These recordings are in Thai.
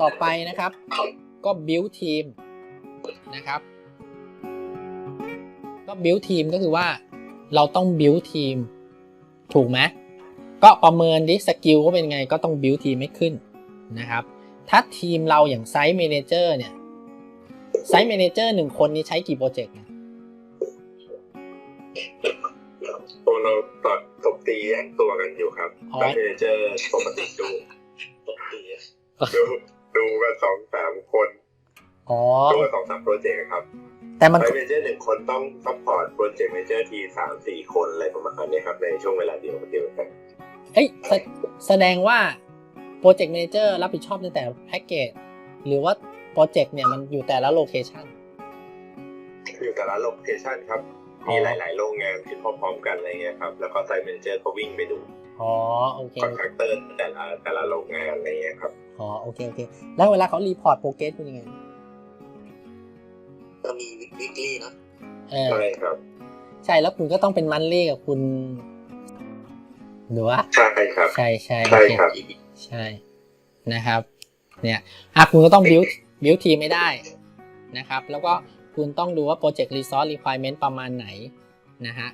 ต่อไปนะครับ ก็ build team นะครับ ก็ build team ก็คือว่าเราต้อง build team ถูกไหมก็ประเมินดิสกิลก็เป็นไงก็ต้อง build team ให้ขึ้นนะครับ ถ้าทีมเราอย่างไซต์ manager เนี่ยไซต์ manager หนึ่งคนนี้ใช้กี่โปรเจกต์เนี่ยตัวเราตอดตบตีแย่งตัวกันอยู่ครับอ๋อแล้วเมเนเจอร์ปกติดูตบตีดู ดูกันสองสามคนอ๋อดูกันสองสามโปรเจกต์ครับ แต่มันไซต์เมเนเจอร์หนึ่งคนต้องซัพพอร์ตโปรเจกต์เมเนเจอร์ทีสามสี่คนอะไรประมาณนี้ครับในช่วงเวลาเดียวกันเดียวกันเอ้ยแสแสดงว่าโปรเจกต์ a ม a เจอร์รับผิดชอบในแต่แพ็กเกจหรือว่าโปรเจกต์เนี่ยมันอยู่แต่ละโลเคชันอยู่แต่ละโลเคชันครับ มีหลาย ๆ โรงงานที่พร้อมๆกันอะไรเงี้ยครับ แล้วก็ไซต์เมเนเจอร์ก็วิ่งไปดู อ๋อโอเคคอนแทคเตอร์แต่ละแต่ละโรงงานอะไรเงี้ยครับอ๋อโอเคโอเค แล้วเวลาเขารีพอร์ตโปรเกรสคุณยังไงก็มีวิกลี่เนาะเออใช่ครับ ใช่แล้วคุณก็ต้องเป็นมันลี่กับคุณหรือว่าใช่ครับ ใช่ใช่ใช่โอเคครับใช่นะครับ เนี่ยอะคุณก็ต้อง build build ทีมไม่ได้นะครับ แล้วก็คุณต้องดูว่า project resource requirement ประมาณไหนนะฮะ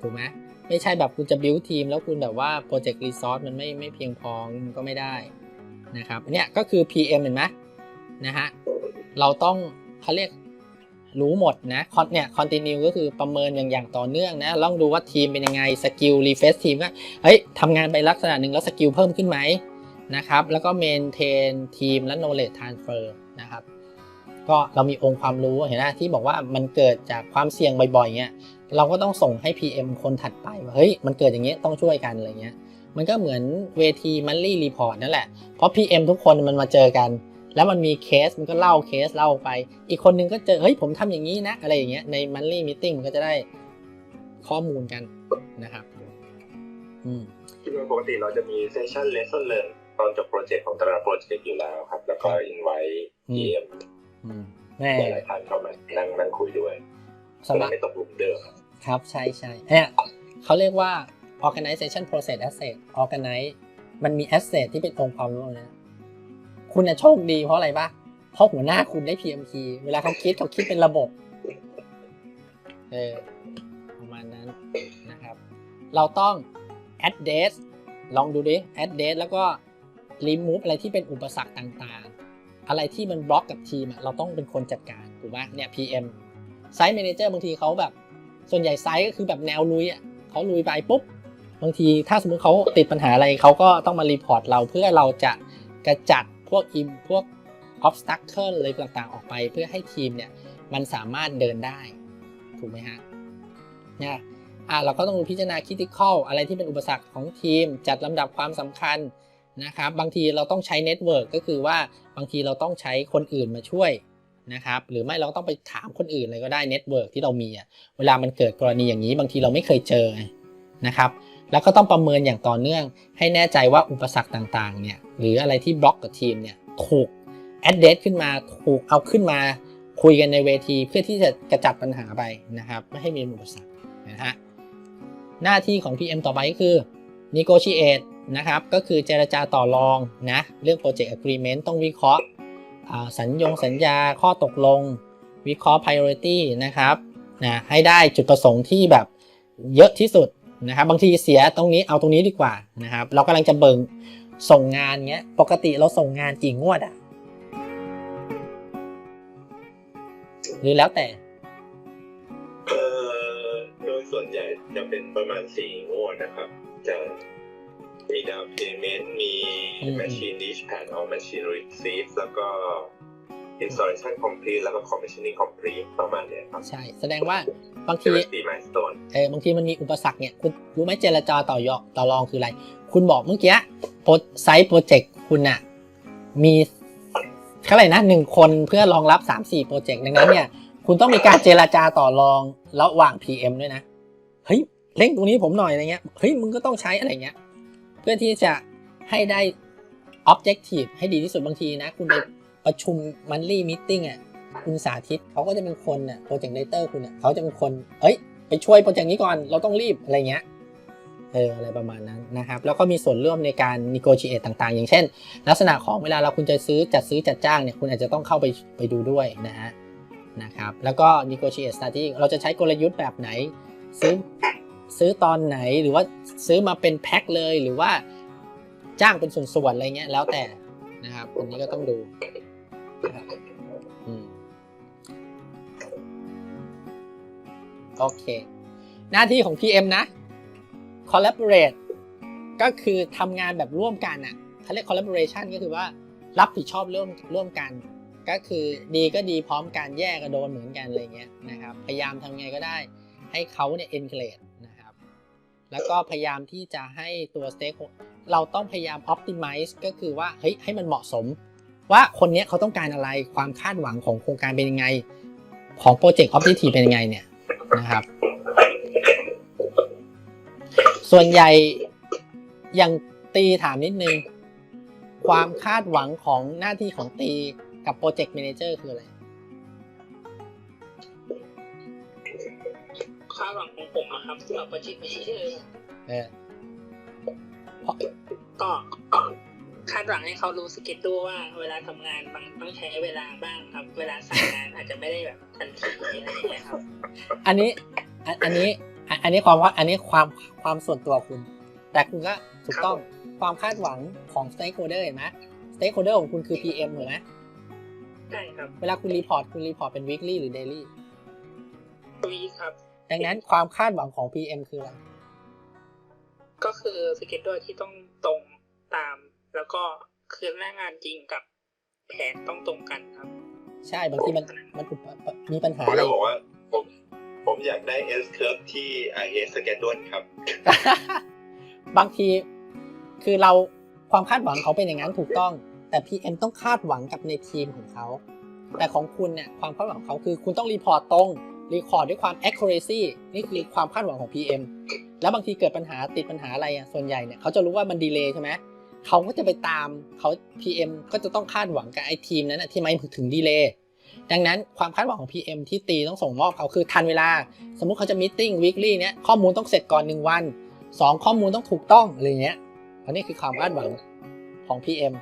ถูกไหม ไม่ใช่แบบคุณจะ build ทีม แล้วคุณแบบว่า project resource มันไม่ไม่เพียงพอมันก็ไม่ได้นะครับเนี่ยก็คือ PM เห็นไหมนะฮะเราต้องเขาเรียกรู้หมดนะ con เนี่ย continue ก็คือประเมินอย่างอย่างต่อเนื่องนะลองดูว่าทีมเป็นยังไงสกิล refresh ทีมก็เฮ้ยทำงานไปลักษณะหนึ่งแล้วสกิลเพิ่มขึ้นไหมนะครับแล้วก็ maintain ทีมและ knowledge transfer นะครับก็เรามีองค์ความรู้เห็นไหมที่บอกว่ามันเกิดจากความเสี่ยงบ่อยๆเงี้ย เราก็ต้องส่งให้ PM คนถัดไปว่าเฮ้ยมันเกิดอย่างเงี้ยต้องช่วยกันอะไรเงี้ยมันก็เหมือนเวที monthly report นั่นแหละ เพราะ PM ทุกคนมันมาเจอกัน แล้วมันมีเคสมันก็เล่าเคสเล่าไป อีกคนนึงก็เจอเฮ้ยผมทำอย่างนี้นะ อะไรอย่างเงี้ยใน monthly meeting มันก็จะได้ข้อมูลกันนะครับอืมโดยปกติเราจะมีเซสชั่น lesson learn ตอนจบโปรเจกต์ของแต่ละโปรเจกต์อยู่แล้วครับ แล้วก็ invite อืม PM อืมแน่หลายๆท่านเข้ามานั่งนั่งคุยด้วยสจะมัครไม่ตกหลุมเดิมครับ ครับ ใช่ใช่เนี่ยเขาเรียกว่า organization process asset organize มันมี asset ที่เป็นองค์ความรู้นะ คุณน่ะโชคดีเพราะอะไรปะเพราะหัวหน้าคุณได้ PMP เวลาเขาคิดเขาคิดเป็นระบบ เออประมาณนั้นนะครับ เราต้อง address ลองดูดิ address แล้วก็ remove อะไรที่เป็นอุปสรรคต่างๆ อะไรที่มันบล็อกกับทีมเราต้องเป็นคนจัดการถูกไหมเนี่ย PM ไซต์ manager บางทีเขาแบบ ส่วนใหญ่ไซต์ก็คือแบบแนวลุยอะเขาลุยไปปุ๊บบางทีถ้าสมมติเขาติดปัญหาอะไรเขาก็ต้องมารีพอร์ตเราเพื่อเราจะกระจัดพวกอิมพวก obstacle อะไรต่างๆ ออกไป เพื่อให้ทีมเนี่ยมันสามารถเดินได้ ถูกไหมฮะเนี่ยอะเราก็ต้องพิจารณา critical อะไรที่เป็นอุปสรรคของทีม จัดลำดับความสำคัญนะครับ บางทีเราต้องใช้เน็ตเวิร์กก็คือว่าบางทีเราต้องใช้คนอื่นมาช่วย นะครับหรือไม่เราก็ต้องไปถามคนอื่นเลยก็ได้เน็ตเวิร์กที่เรามีอะเวลามันเกิดกรณีอย่างนี้บางทีเราไม่เคยเจอนะครับแล้วก็ต้องประเมินอย่างต่อเนื่อง ให้แน่ใจว่าอุปสรรคต่างๆเนี่ยหรืออะไรที่บล็อกกับทีมเนี่ยถูกแอดเดตขึ้นมาถูกเอาขึ้นมาคุยกันในเวทีเพื่อที่จะกระจัดปัญหาไปนะครับ ไม่ให้มีอุปสรรคนะฮะหน้าที่ของ PM ต่อไปก็คือ negotiate นะครับก็คือเจรจาต่อรองนะเรื่อง project agreement ต้องวิเคราะห์ สัญญงสัญญาข้อตกลง วิเคราะห์ priority นะครับนะให้ได้จุดประสงค์ที่แบบเยอะที่สุดนะครับ บางทีเสียตรงนี้เอาตรงนี้ดีกว่านะครับ เรากำลังจะเบิ่งส่งงานเงี้ยปกติเราส่งงานกี่งวดอะหรือแล้วแต่เอ่อโดยส่วนใหญ่จะเป็นประมาณสี่งวดนะครับจะ มีดาวเพย์เมนต์มีอืม machine dispatch or machine receive แล้วก็ installation complete แล้วก็ commissioning complete ประมาณเนี้ยครับใช่ แสดงว่าบางจะทีเป็นสี่ milestone เออบางทีมันมีอุปสรรคเนี่ยคุณรู้ไหมเจรจาต่อยอต่อรองคืออะไร คุณบอกเมื่อกี้โปรไซต์โปรเจกต์คุณอะมีเท่าไหร่นะหนึ่งคนเพื่อรองรับ 3 4 โปรเจกต์ดังนั้นเนี่ย คุณต้องมีการเจรจาต่อรองระหว่าง PM ด้วยนะ เฮ้ยเร่งตรงนี้ผมหน่อยอะไรเงี้ยเฮ้ยมึงก็ต้องใช้อะไรเงี้ย เพื่อที่จะให้ได้ objective ให้ดีที่สุดบางทีนะ คุณไปประชุม monthly meeting อะคุณสาธิตเขาก็จะเป็นคนน่ะโปรเจกต์ไดเตอร์คุณน่ะเขาจะเป็นคน เอ้ย ไปช่วยโปรเจกต์นี้ก่อนเราต้องรีบอะไรเงี้ยเอออะไรประมาณนั้นนะครับ แล้วก็มีส่วนร่วมในการ negotiate ต่างๆ อย่างเช่น ลักษณะของเวลาเราคุณจะซื้อจัดซื้อจัดจ้างเนี่ยคุณอาจจะต้องเข้าไปไปดูด้วยนะฮะนะครับแล้วก็ negotiate strategy เราจะใช้กลยุทธ์แบบไหนซื้อ ซื้อตอนไหนหรือว่าซื้อมาเป็นแพ็คเลยหรือว่าจ้างเป็นส่วนๆอะไรเงี้ยแล้วแต่นะครับอันนี้ก็ต้องดูนะครับอืมโอเค หน้าที่ของ PM นะ collaborate ก็คือทำงานแบบร่วมกันอะเขาเรียก collaboration ก็คือว่ารับผิดชอบร่วมร่วมกัน ก็คือดีก็ดีพร้อมกันแย่ก็โดนเหมือนกันอะไรเงี้ยนะครับ พยายามทำไงก็ได้ให้เขาเนี่ย engage นะครับ แล้วก็พยายามที่จะให้ตัว stake เราต้องพยายาม optimize ก็คือว่าเฮ้ยให้มันเหมาะสม ว่าคนนี้เขาต้องการอะไรความคาดหวังของโครงการเป็นยังไง ของโปรเจกต์ objective เป็นยังไงเนี่ยนะครับ ส่วนใหญ่อย่างตีถามนิดนึง ความคาดหวังของหน้าที่ของตีกับโปรเจกต์ a ม a เจอร์คืออะไรคาดหวังของ ผมนะครับสำหรับโปรเจกต์ไม่ใช่เออเออก็คาดหวังให้เขารู้สเก็ตดูว่า เวลาทำงานมันต้องใช้เวลาบ้างครับ เวลาสั่งงานอาจจะไม่ได้แบบทันทีอะไรอย่างเงี้ยครับ อันนี้ อันอันนี้อันอันนี้ความว่า อันนี้ความความส่วนตัวคุณ แต่คุณก็ถูกต้องความคาดหวังของ stakeholder เห็นไหม stakeholder ของคุณคือ PM ถูกไหมใช่ครับ เวลาคุณรีพอร์ตคุณรีพอร์ตเป็น weekly หรือ daily วีครับ ดังนั้นความคาดหวังของ PM คืออะไร ก็คือสเก็ตด้วยที่ต้องตรงตาม แล้วก็คือหน้างานจริงกับแผนต้องตรงกันครับ ใช่บางทีมันมันถูกมีปัญหาผมอะไรจะบอกว่าผมผมอยากได้ S curve ที่ IS schedule ครับ บางทีคือเราความคาดหวังเขาเป็นอย่างนั้นถูกต้อง แต่ PM ต้องคาดหวังกับในทีมของเขา แต่ของคุณเนี่ยความคาดหวังของเขาคือคุณต้องรีพอร์ตตรง รีพอร์ตด้วยความ accuracy นี่คือความคาดหวังของ PM แล้วบางทีเกิดปัญหาติดปัญหาอะไรอะส่วนใหญ่เนี่ยเขาจะรู้ว่ามันดีเลย์ใช่ไหมเขาก็จะไปตามเขา PM ก็จะต้องคาดหวังกับไอ้ทีมนั้นนะที่ไม่ถึงดีเลย์ดังนั้นความคาดหวังของ PM ที่ตีต้องส่งมอบเขาคือทันเวลา สมมุติเขาจะมีติ้ง weekly เนี้ยข้อมูลต้องเสร็จก่อน 1 วัน 2 ข้อมูลต้องถูกต้องอะไรเงี้ยอันนี้คือความคาดหวังของ PM